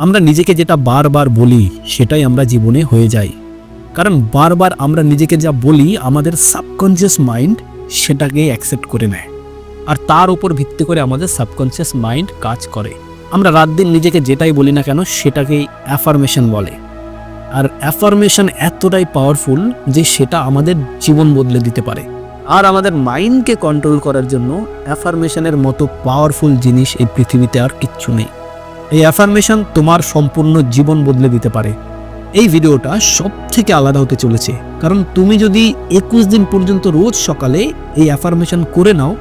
আমরা নিজেকে যেটা বারবার বলি, সেটাই আমরা জীবনে হয়ে যাই। কারণ বারবার আমরা নিজেকে যা বলি, আমাদের সাবকনসিয়াস মাইন্ড সেটাকে অ্যাকসেপ্ট করে নেয়। আর তার উপর ভিত্তি করে আমাদের সাবকনসিয়াস মাইন্ড কাজ করে। আমরা রাত দিন নিজেকে যেটাই বলি না কেন সেটাকেই অ্যাফার্মেশন বলে। আর অ্যাফার্মেশন এতটাই পাওয়ারফুল যে সেটা আমাদের জীবন বদলে দিতে পারে। আর আমাদের মাইন্ডকে কন্ট্রোল করার জন্য অ্যাফার্মেশনের মতো পাওয়ারফুল জিনিস এই পৃথিবীতে আর কিচ্ছু নেই। এই অ্যাফার্মেশন তোমার সম্পূর্ণ জীবন বদলে দিতে পারে। এই ভিডিওটা সব থেকে আলাদা হতে চলেছে। কারণ তুমি যদি একুশ দিন পর্যন্ত রোজ সকালে এই অ্যাফার্মেশন করে নাও,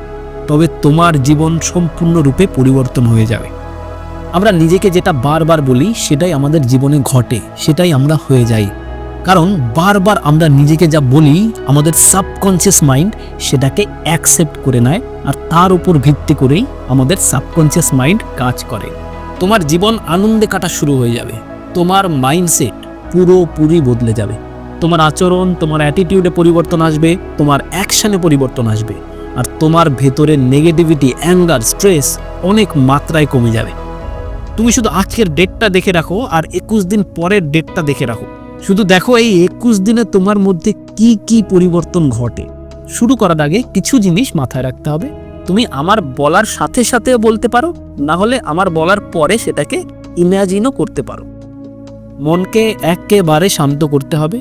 তবে তোমার জীবন সম্পূর্ণরূপে পরিবর্তন হয়ে যাবে। আমরা নিজেকে যেটা বারবার বলি, সেটাই আমাদের জীবনে ঘটে, সেটাই আমরা হয়ে যাই। কারণ বারবার আমরা নিজেকে যা বলি, আমাদের সাবকনসিয়াস মাইন্ড সেটাকে অ্যাকসেপ্ট করে নেয়, আর তার উপর ভিত্তি করেই আমাদের সাবকনসিয়াস মাইন্ড কাজ করে। তোমার জীবন আনন্দে কাটা শুরু হয়ে যাবে। তোমার মাইন্ডসেট পুরোপুরি বদলে যাবে। তোমার আচরণ, তোমার অ্যাটিটিউডে পরিবর্তন আসবে, তোমার অ্যাকশানে পরিবর্তন আসবে। আর তোমার ভেতরে নেগেটিভিটি অ্যাঙ্গার স্ট্রেস অনেক মাত্রায় কমে যাবে। তুমি শুধু আজকের ডেটটা দেখে রাখো আর একুশ দিন পরের ডেটটা দেখে রাখো। শুধু দেখো এই একুশ দিনে তোমার মধ্যে কি কি পরিবর্তন ঘটে। শুরু করার আগে কিছু জিনিস মাথায় রাখতে হবে। তুমি আমার বলার সাথে সাথে বলতে পারো, না হলে আমার বলার পরে সেটাকে ইম্যাজিনও করতে পারো মনকে একেবারে শান্ত করতে হবে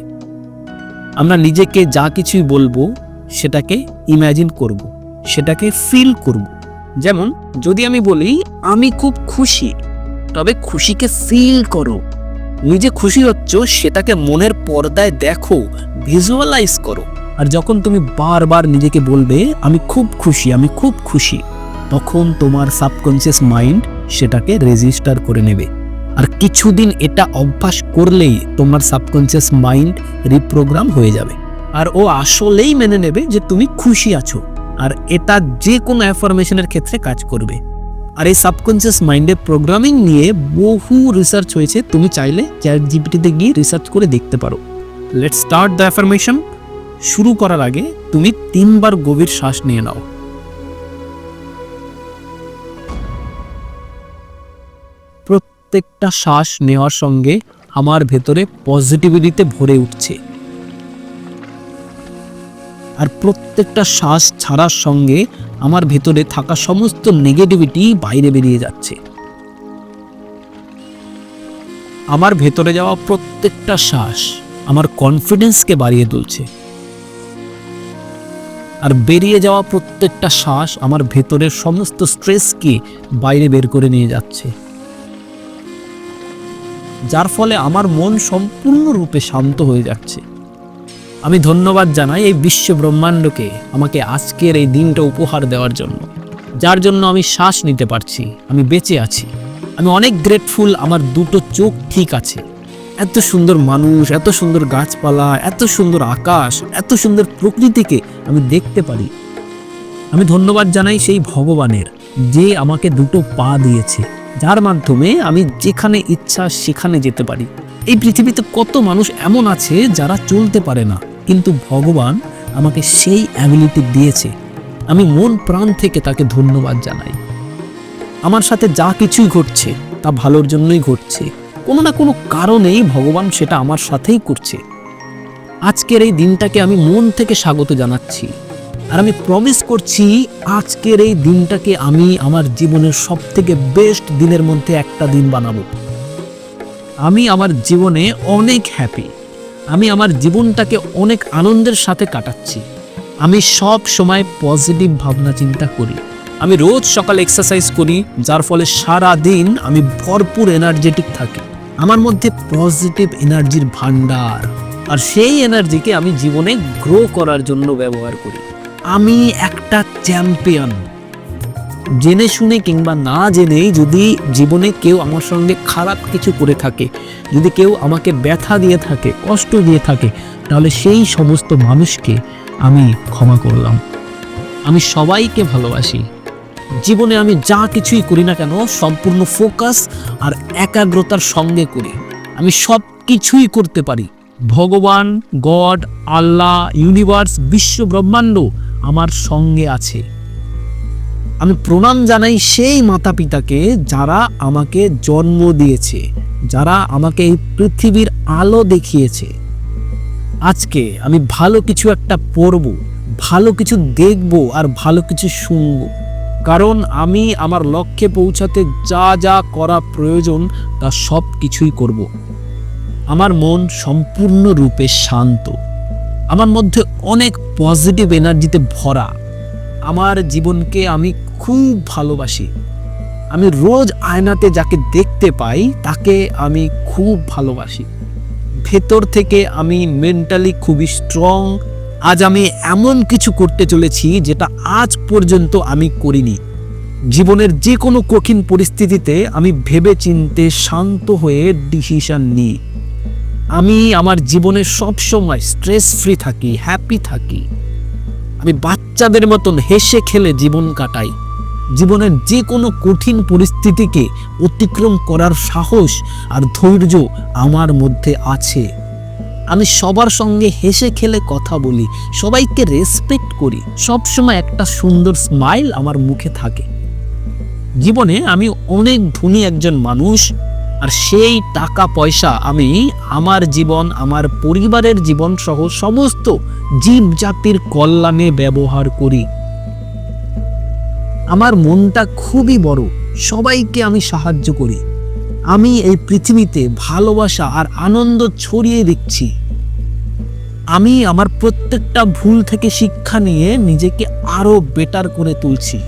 আমরা নিজেকে যা কিছুই বলব, সেটাকে ইম্যাজিন করব। সেটাকে ফিল করব। যেমন, যদি আমি বলি, আমি খুব খুশি তবে খুশিকে ফিল করো নিজে খুশি হচ্ছ, সেটাকে মনের পর্দায় দেখো ভিজুয়ালাইজ করো আর যখন তুমি বারবার নিজেকে বলবে, আমি খুব খুশি, আমি খুব খুশি, তখন তোমার সাবকনসিয়াস মাইন্ড সেটাকে রেজিস্টার করে নেবে। আর কিছুদিন এটা অভ্যাস করলেই তোমার সাবকনসিয়াস মাইন্ড রিপ্রোগ্রাম হয়ে যাবে। আর ও আসলেই মেনে নেবে যে তুমি খুশি আছো। আর এটা যে কোনো অ্যাফরমেশনের ক্ষেত্রে কাজ করবে। আর এই সাবকনসিয়াস মাইন্ডের প্রোগ্রামিং নিয়ে বহু রিসার্চ হয়েছে। তুমি চাইলে চ্যাট জিপিটিতে গিয়ে রিসার্চ করে দেখতে পারো। লেট স্টার্ট দ্য অ্যাফার্মেশন শুরু করার আগে তুমি তিনবার গভীর শ্বাস নিয়ে নাও। প্রত্যেকটা শ্বাস নেওয়ার সঙ্গে আমার ভেতরে পজিটিভিটিতে ভরে উঠছে। আর প্রত্যেকটা শ্বাস ছাড়ার সঙ্গে আমার ভেতরে থাকা সমস্ত নেগেটিভিটি বাইরে বেরিয়ে যাচ্ছে। আমার ভেতরে যাওয়া প্রত্যেকটা শ্বাস আমার কনফিডেন্সকে বাড়িয়ে তুলছে। আর বেরিয়ে যাওয়া প্রত্যেকটা শ্বাস আমার ভেতরের সমস্ত স্ট্রেসকে বাইরে বের করে নিয়ে যাচ্ছে। যার ফলে আমার মন সম্পূর্ণরূপে শান্ত হয়ে যাচ্ছে। আমি ধন্যবাদ জানাই এই বিশ্ব ব্রহ্মাণ্ডকে আমাকে আজকের এই দিনটা উপহার দেওয়ার জন্য। যার জন্য আমি শ্বাস নিতে পারছি, আমি বেঁচে আছি। আমি অনেক গ্রেটফুল আমার দুটো চোখ ঠিক আছে। এত সুন্দর মানুষ, এত সুন্দর গাছপালা, এত সুন্দর আকাশ, এত সুন্দর প্রকৃতিকে আমি দেখতে পারি। আমি ধন্যবাদ জানাই সেই ভগবানের, যে আমাকে দুটো পা দিয়েছে। যার মাধ্যমে আমি যেখানে ইচ্ছা সেখানে যেতে পারি। এই পৃথিবীতে কত মানুষ এমন আছে যারা চলতে পারে না, কিন্তু ভগবান আমাকে সেই অ্যাবিলিটি দিয়েছে। আমি মন প্রাণ থেকে তাকে ধন্যবাদ জানাই। আমার সাথে যা কিছুই ঘটছে, তা ভালোর জন্যই ঘটছে। কোনো না কোনো কারণেই ভগবান সেটা আমার সাথেই করছে। আজকের এই দিনটাকে আমি মন থেকে স্বাগত জানাচ্ছি। আর আমি প্রমিস করছি, আজকের এই দিনটাকে আমি আমার জীবনের সব থেকে বেস্ট দিনের মধ্যে একটা দিন বানাবো। আমি আমার জীবনে অনেক হ্যাপি আমি আমার জীবনটাকে অনেক আনন্দের সাথে কাটাচ্ছি। আমি সব সময় পজিটিভ ভাবনা চিন্তা করি। আমি রোজ সকাল এক্সারসাইজ করি, যার ফলে সারা দিন আমি ভরপুর এনার্জেটিক থাকি। আমার মধ্যে পজিটিভ এনার্জির ভান্ডার আর সেই এনার্জিকে আমি জীবনে গ্রো করার জন্য ব্যবহার করি। আমি একটা চ্যাম্পিয়ন জেনে শুনে কিংবা না জেনেই যদি জীবনে কেউ আমার সঙ্গে খারাপ কিছু করে থাকে, যদি কেউ আমাকে ব্যথা দিয়ে থাকে, কষ্ট দিয়ে থাকে, তাহলে সেই সমস্ত মানুষকে আমি ক্ষমা করলাম। আমি সবাইকে ভালোবাসি। জীবনে আমি যা কিছুই করি না কেন, সম্পূর্ণ ফোকাস আর একাগ্রতার সঙ্গে করি। আমি সব কিছুই করতে পারি। ভগবান, গড, আল্লাহ, ইউনিভার্স, বিশ্ব ব্রহ্মাণ্ড আমার সঙ্গে আছে। আমি প্রণাম জানাই সেই মাতা পিতাকে যারা আমাকে জন্ম দিয়েছে, যারা আমাকে এই পৃথিবীর আলো দেখিয়েছে। আজকে আমি ভালো কিছু একটা পড়ব, ভালো কিছু দেখব আর ভালো কিছু শুনব। কারণ আমি আমার লক্ষ্যে পৌঁছাতে যা যা করা প্রয়োজন তা সব কিছুই করব। আমার মন সম্পূর্ণরূপে শান্ত। আমার মধ্যে অনেক পজিটিভ এনার্জিতে ভরা। আমার জীবনকে আমি খুব ভালোবাসি। আমি রোজ আয়নাতে যাকে দেখতে পাই, তাকে আমি খুব ভালোবাসি। ভেতর থেকে আমি মেন্টালি খুবই স্ট্রং আজ আমি এমন কিছু করতে চলেছি যেটা আজ পর্যন্ত আমি করিনি। জীবনের যে কোনো কঠিন পরিস্থিতিতে আমি ভেবে চিনতে শান্ত হয়ে ডিসিশন নিই। আমি আমার জীবনে সবসময় স্ট্রেস ফ্রি থাকি হ্যাপি থাকি। আমি বাচ্চাদের মতন হেসে খেলে জীবন কাটাই। জীবনের যে কোনো কঠিন পরিস্থিতিকে অতিক্রম করার সাহস আর ধৈর্য আমার মধ্যে আছে। আমি সবার সঙ্গে হেসে খেলে কথা বলি, সবাইকে রেসপেক্ট করি। সবসময় একটা সুন্দর স্মাইল আমার মুখে থাকে। জীবনে আমি অনেক ধনী একজন মানুষ, আর সেই টাকা পয়সা আমি আমার জীবন, আমার পরিবারের জীবন সহ সমস্ত জীব জাতির কল্যাণে ব্যবহার করি। আমার মনটা খুবই বড়, সবাইকে আমি সাহায্য করি। আমি এই পৃথিবীতে ভালোবাসা আর আনন্দ ছড়িয়ে দিচ্ছি। আমি আমার প্রত্যেকটা ভুল থেকে শিক্ষা নিয়ে নিজেকে আরও বেটার করে তুলছি।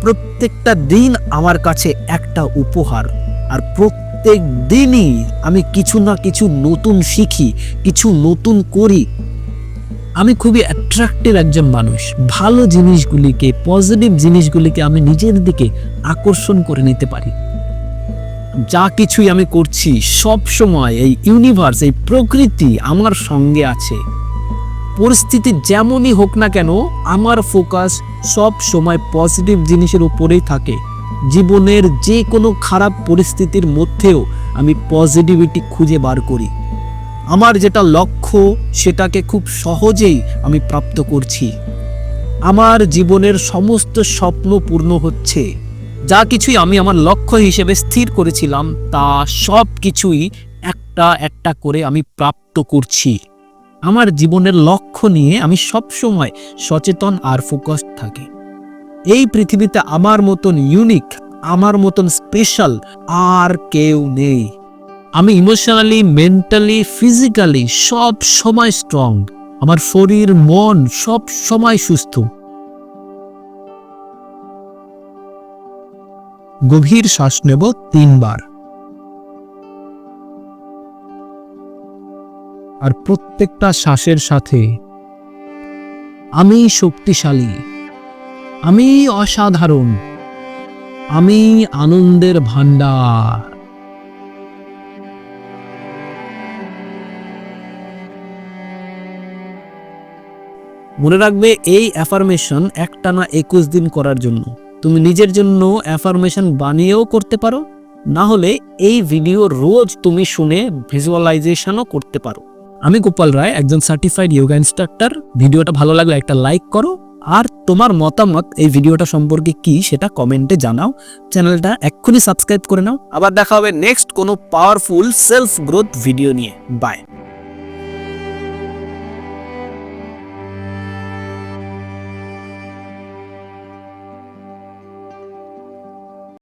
প্রত্যেকটা দিন আমার কাছে একটা উপহার, আর প্রত্যেক দিনই আমি কিছু না কিছু নতুন শিখি, কিছু নতুন করি। আমি খুবই অ্যাট্রাক্টিভ একজন মানুষ। ভালো জিনিসগুলিকে পজিটিভ জিনিসগুলিকে আমি নিজের দিকে আকর্ষণ করে নিতে পারি। যা কিছুই আমি করছি, সব সময় এই ইউনিভার্স এই প্রকৃতি আমার সঙ্গে আছে। পরিস্থিতি যেমনই হোক না কেন, আমার ফোকাস সব সময় পজিটিভ জিনিসের উপরেই থাকে। জীবনের যে কোনো খারাপ পরিস্থিতির মধ্যেও আমি পজিটিভিটি খুঁজে বার করি। আমার যেটা লক্ষ্য, সেটাকে খুব সহজেই আমি প্রাপ্ত করছি। আমার জীবনের সমস্ত স্বপ্ন পূর্ণ হচ্ছে। যা কিছুই আমি আমার লক্ষ্য হিসেবে স্থির করেছিলাম, তা সব কিছুই একটা একটা করে আমি প্রাপ্ত করছি। আমার জীবনের লক্ষ্য নিয়ে আমি সব সময় সচেতন আর ফোকাসড থাকি। এই পৃথিবীতে আমার মতন ইউনিক আমার মতন স্পেশাল আর কেউ নেই। আমি ইমোশনালি মেন্টালি ফিজিক্যালি সব সময় স্ট্রং আমার শরীর, মন সব সময় সুস্থ। গভীর শ্বাস নেব তিনবার। আর প্রত্যেকটা শ্বাসের সাথে আমি শক্তিশালী আমি অসাধারণ আমি আনন্দের ভান্ডার মনে রাখবে এই অ্যাফার্মেশন একটানা একুশ দিন করার জন্য। তুমি নিজের জন্য অ্যাফার্মেশন বানিয়েও করতে পারো, না হলে এই ভিডিও রোজ তুমি শুনে ভিজুয়ালাইজেশনও করতে পারো। আমি গোপাল রায়, একজন সার্টিফাইড যোগা ইনস্ট্রাক্টর ভিডিওটা ভালো লাগলে একটা লাইক করো। আর তোমার মতামত এই ভিডিওটা সম্পর্কে কি সেটা কমেন্টে জানাও। চ্যানেলটা এক্ষুনি সাবস্ক্রাইব করে নাও। আবার দেখা হবে নেক্সট কোনো পাওয়ারফুল সেলফ গ্রোথ ভিডিও নিয়ে। বাই